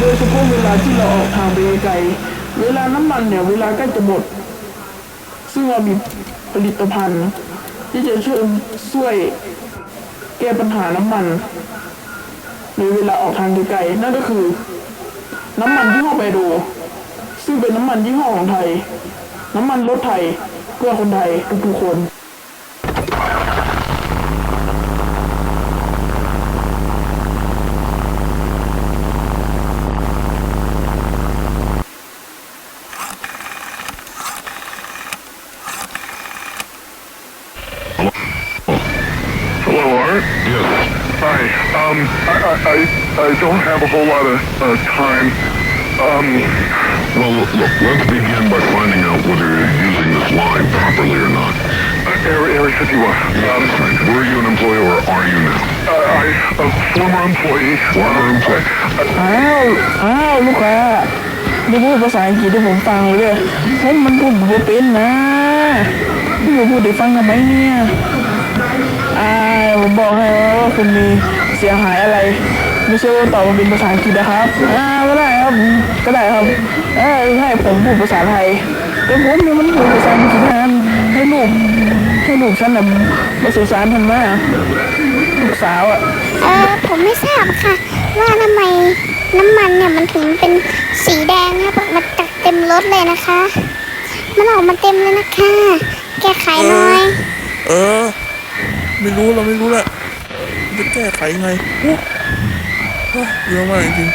โดยเฉพาะเวลาที่เราออกทางไปไกลๆเวลาน้ำมันเนี่ยเวลาใกล้จะหมด ซึ่งเรามีผลิตภัณฑ์ ที่จะช่วยช่วยแก้ปัญหาน้ำมัน ในเวลาออกทางไกลนั่นก็คือ น้ำมันยี่ห้อไบโดซึ่งเป็นน้ำมันยี่ห้อของไทย น้ำมันรถไทยเพื่อคนไทยทุกๆคน Yes. Hi. Um, I, I, I, I don't have a whole lot of uh, time. Um, Well, look, let's begin by finding out whether you're using this line properly or not. uh, Area, Area 51. Um, Were you an employee or are you now? uh, I, a former employee. Former employee. อ้าว อ้าว ลูกค้าได้พูดภาษาอังกฤษให้ผมฟังเลยผมมันพูดบ่เป็นนะพี่มาพูดให้ฟังทำไมเนี่ย อ่าผมบอกให้ว่าคุณมีเสียหายอะไร ไม่ใช่ว่าตอบมาเป็นภาษาอังกฤษนะครับอ่าก็ได้ครับก็ได้ครับเออให้ผมพูดภาษาไทยแต่ผมเนี่ยมันพูดภาษาอังกฤษนะให้ลูกให้ลูกฉันน่ะมาสื่อสารทันมาลูกสาวอะเออผมไม่ทราบค่ะ ว่าทำไมน้ำมันเนี่ยมันถึงเป็นสีแดงครับออกมาจากเต็มรถเลยนะคะ มันออกมาเต็มเลยนะคะ แก้ไขหน่อย เออ ไม่รู้เราไม่รู้แหละจะแก้ไขไงอู้เยอะมากจริง